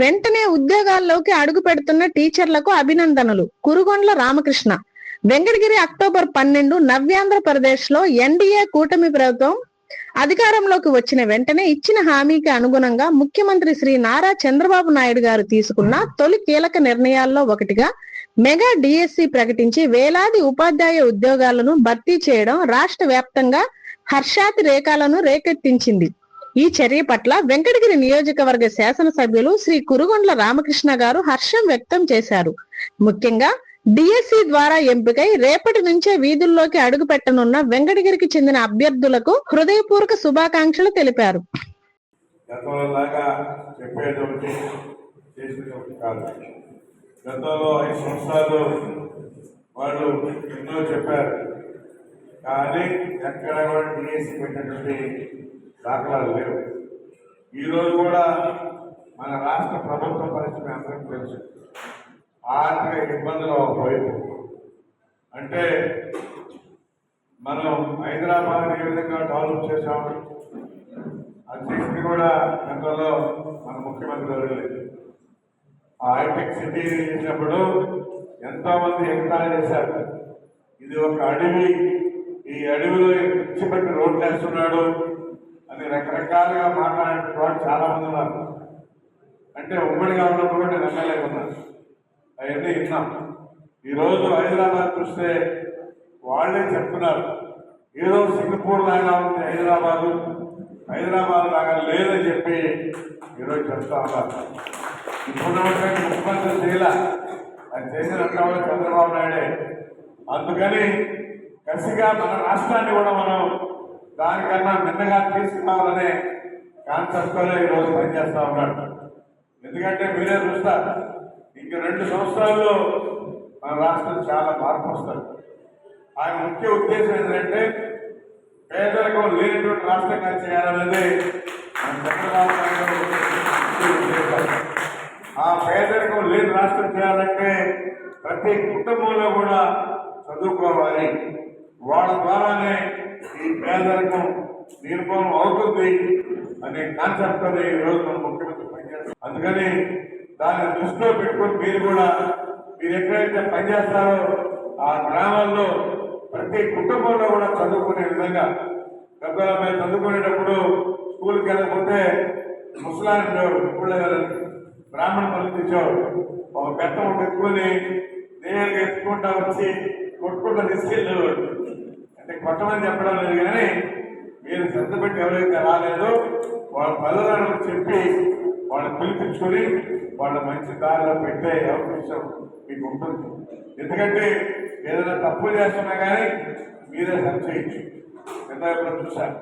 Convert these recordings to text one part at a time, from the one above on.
వెంటనే ఉద్యోగాల్లోకి అడుగు పెడుతున్న టీచర్లకు అభినందనలు. కురుగొండ్ల రామకృష్ణ. వెంకటగిరి అక్టోబర్ పన్నెండు నవ్యాంధ్రప్రదేశ్లో ఎన్డీఏ కూటమి ప్రభుత్వం అధికారంలోకి వచ్చిన వెంటనే ఇచ్చిన హామీకి అనుగుణంగా ముఖ్యమంత్రి శ్రీ నారా చంద్రబాబు నాయుడు గారు తీసుకున్న తొలి కీలక నిర్ణయాల్లో ఒకటిగా మెగా డిఎస్సి ప్రకటించి వేలాది ఉపాధ్యాయ ఉద్యోగాలను భర్తీ చేయడం రాష్ట్ర వ్యాప్తంగా హర్షాతి రేఖలను రేకెత్తించింది. ఈ చర్య పట్ల వెంకటగిరి నియోజకవర్గ శాసనసభ్యులు శ్రీ కురుగొండ్ల రామకృష్ణ గారు హర్షం వ్యక్తం చేశారు. ముఖ్యంగా డిఎస్సి ద్వారా ఎంపికై రేపటి నుంచే వీధుల్లోకి అడుగు పెట్టనున్న వెంకటగిరికి చెందిన అభ్యర్థులకు హృదయపూర్వక శుభాకాంక్షలు తెలిపారు. గతంలో ఐదు సంవత్సరాలు వాళ్ళు ఎన్నో చెప్పారు. కానీ ఎక్కడ కూడా డిఎస్సి పెట్టినటువంటి దాఖలాలు లేవు. ఈరోజు కూడా మన రాష్ట్ర ప్రభుత్వ పరిస్థితి అందరికీ తెలుసు. ఆర్థిక ఇబ్బందులు ఒకవైపు అంటే మనం హైదరాబాద్ ఏ విధంగా డెవలప్ చేశాము? అది కూడా గతంలో మన ముఖ్యమంత్రి వర్యులు ఆ హైటెక్ సిటీ చేసినప్పుడు ఎంతోమంది ఎగతాళి చేశారు. ఇది ఒక అడవి. ఈ అడవిలో ఇచ్చిపెట్టి రోడ్లు వేస్తున్నాడు అని రకరకాలుగా మాట్లాడే వాళ్ళు చాలా మంది ఉన్నారు. అంటే ఉమ్మడిగా ఉన్నప్పుడు కూడా నేను ఎమ్మెల్యే ఉన్నాను అవన్నీ విన్నాం. ఈరోజు హైదరాబాద్ చూస్తే వాళ్ళే చెప్తున్నారు. ఏదో సింగపూర్ లాగా ఉంది హైదరాబాదు హైదరాబాద్ లాగా లేదని చెప్పి ఈరోజు చెప్తా ఉన్నారు. ఇప్పుడు ముఖ్యమంత్రి చేయాల. అది చేసిన చంద్రబాబు నాయుడే. అందుకని కసిగా మన రాష్ట్రాన్ని కూడా మనం దానికన్నా మిన్నగా తీసుకురావాలనే కాన్సెప్ట్తోనే ఈరోజు పనిచేస్తూ ఉన్నాడు. ఎందుకంటే మీరే చూస్తారు ఇంక రెండు సంవత్సరాల్లో మన రాష్ట్రం చాలా మార్పు వస్తుంది. ఆయన ముఖ్య ఉద్దేశం ఏంటంటే పేదరికం లేనటువంటి రాష్ట్రంగా చేయాలనేది చంద్రబాబు నాయుడు ఆ పేదరికం లేని రాష్ట్రం చేయాలంటే ప్రతి కుటుంబంలో కూడా చదువుకోవాలి. వాళ్ళ ద్వారానే ఈ పేదరికం నిర్మూలన అవుతుంది అనే కాన్సెప్ట్ ఈ రోజు మన ముఖ్యమంత్రి పనిచేస్తారు. అందుకని దాన్ని దృష్టిలో పెట్టుకొని మీరు కూడా మీరు ఎక్కడైతే పనిచేస్తారో ఆ గ్రామాల్లో ప్రతి కుటుంబంలో కూడా చదువుకునే విధంగా గతంలో మేము చదువుకునేటప్పుడు స్కూల్కి వెళ్ళకపోతే ముసలాన్ని ఇప్పుడు బ్రాహ్మణ పనులు ఒక బెత్తం ఒకటి ఎత్తుకొని ఎత్తుకుంటా వచ్చి కొట్టుకుంటా తీసుకెళ్ళేవాడు. కొట్టమని చెప్పడం లేదు కానీ మీరు శ్రద్ధ పెట్టి ఎవరైతే రాలేదో వాళ్ళ పదవులను చెప్పి వాళ్ళని పిలిపించుకొని వాళ్ళ మంచి దారిలో పెట్టే అవకాశం మీకు ఉంటుంది. ఎందుకంటే ఏదైనా తప్పు చేస్తున్నా కానీ మీరే సరి చేయొచ్చు ఎంత చూసారు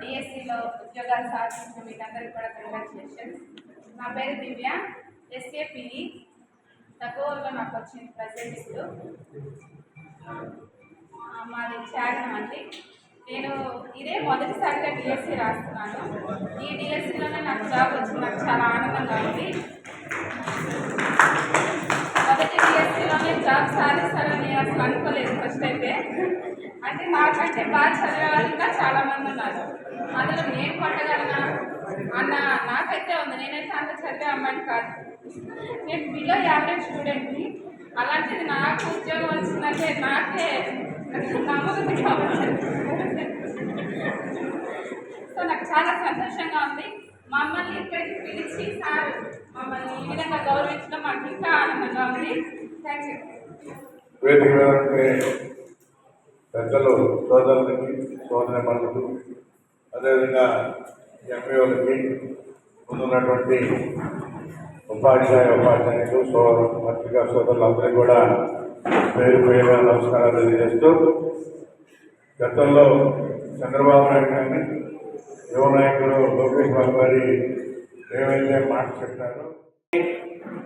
డిఎస్సిలో ఉద్యోగాలు సాధించిన మీకు అందరికీ కూడా కంగ్రాచులేషన్స్ నా పేరు దివ్య ఎస్ఏపిఈ తక్కువలో నాకు వచ్చింది ప్రజెంట్ ఇప్పుడు. మాది త్యాగం అండి. నేను ఇదే మొదటిసారిగా డిఎస్సి రాస్తున్నాను. ఈ డిఎస్సిలోనే నాకు జాబ్ వచ్చింది. నాకు చాలా ఆనందంగా ఉంది. మొదటి డిఎస్సిలోనే జాబ్ సాధిస్తానని అసలు అనుకోలేదు ఫస్ట్ అయితే. అంటే నాకంటే బాగా చదివే వాళ్ళు ఇంకా ఉన్నారు. అందులో నేను కొట్టగలనా? అన్న నాకైతే ఉంది. నేనైతే అంత చదివే అమ్మాయిని కాదు. నేను బిలో యావరేజ్ స్టూడెంట్ని అలాంటిది నాకు ఉద్యోగం వచ్చిందంటే నాకే సో నాకు చాలా సంతోషంగా ఉంది. మమ్మల్ని ఇక్కడికి పిలిచి సార్ మమ్మల్ని ఈ విధంగా గౌరవించడం మాకు ఇంకా ఆనందంగా ఉంది. థ్యాంక్ యూ పెద్దలు సోదరులకి సోదర మనులకు అదేవిధంగా ఎంపీఓలకి ముందున్నటువంటి ఉపాధ్యాయ ఉపాధ్యాయులు సోదరు పత్రికా సోదరులు అందరికీ కూడా పేరు పేరు నమస్కారాలు తెలియజేస్తూ గతంలో చంద్రబాబు నాయుడు గారిని యువ నాయకుడు లోకేష్ బాబు గారి ఏవైతే మాట చెప్పారో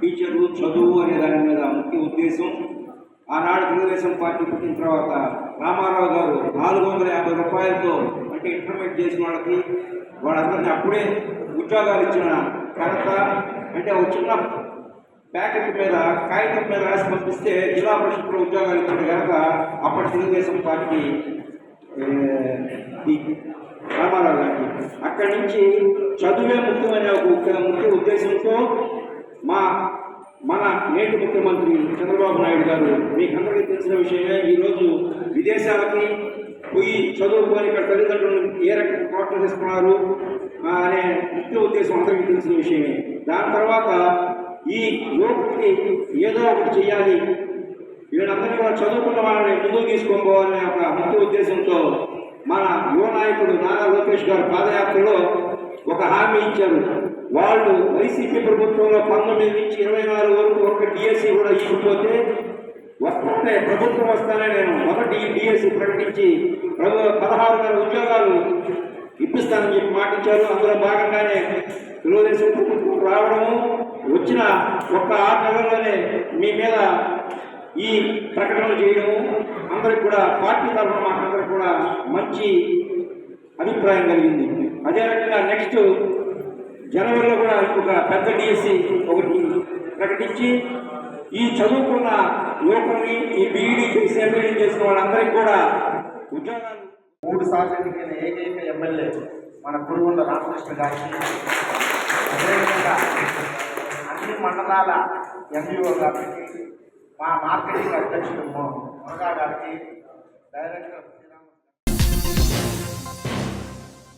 టీచర్లు చదువు అనే దాని మీద ముఖ్య ఉద్దేశం. ఆనాడు తెలుగుదేశం పార్టీ పుట్టిన తర్వాత రామారావు గారు నాలుగు వందల యాభై రూపాయలతో అంటే ఇంటర్మీడియట్ చేసిన వాళ్ళకి వాళ్ళందరినీ అప్పుడే ఉద్యోగాలు ఇచ్చిన ఘనత అంటే ఒక చిన్న ప్యాకెట్ మీద కాగితం మీద రాసి పంపిస్తే జిల్లా పరిషత్లో ఉద్యోగాలు ఇచ్చిన కనుక అప్పటి తెలుగుదేశం పార్టీ ఈ రామారావు గారికి అక్కడి నుంచి చదువే ముఖ్యమనే ఒక ముఖ్య ముఖ్య ఉద్దేశంతో మా మన నేటి ముఖ్యమంత్రి చంద్రబాబు నాయుడు గారు మీకందరికీ తెలిసిన విషయమే ఈరోజు విదేశాలకి పోయి చదువుకొని ఇక్కడ తల్లిదండ్రులు ఏ రకంగా ప్రోత్సహిస్తున్నారు అనే ముఖ్య ఉద్దేశం అందరికీ తెలిసిన విషయమే. దాని తర్వాత ఈ యువకుడికి ఏదో ఒకటి చేయాలి. వీళ్ళందరినీ కూడా చదువుకున్న వాళ్ళని ముందుకు తీసుకొని పోవాలనే ఒక ముఖ్య ఉద్దేశంతో మన యువ నాయకుడు నారా లోకేష్ గారు పాదయాత్రలో ఒక హామీ ఇచ్చారు. వాళ్ళు వైసీపీ ప్రభుత్వంలో పంతొమ్మిది నుంచి ఇరవై నాలుగు వరకు ఒక డిఎస్సి కూడా ఇవ్వకపోతే వస్తుంటే ప్రభుత్వం వస్తానే నేను మొదటి డిఎస్సి ప్రకటించి ప్రభు పదహారు వేల ఉద్యోగాలు ఇప్పిస్తానని చెప్పి మాటించారు అందులో భాగంగానే తెలుగుదేశం ప్రభుత్వం రావడము వచ్చిన ఒక్క ఆరు నెలల్లోనే మీ మీద ఈ ప్రకటనలు చేయడము అందరికి కూడా పార్టీ తరఫున మాకందరికి కూడా మంచి అభిప్రాయం కలిగింది. అదే రకంగా నెక్స్ట్ జనవరిలో కూడా ఇంకొక పెద్ద డిఎస్సి ఒకటి ప్రకటించి ఈ చదువుకున్న యువకుల్ని ఈ బీఈడీ చేసి ఎంబీడీ చేసిన వాళ్ళందరికీ కూడా ఉద్యోగాలు మూడు సార్లు ఎన్నికైన ఏకైక ఎమ్మెల్యే మన కురుగొండ రామకృష్ణ గారికి మండలాల ఎంఈఓ గారికి మా మార్కెటింగ్ అధ్యక్షుడు మునగా గారికి డైరెక్టర్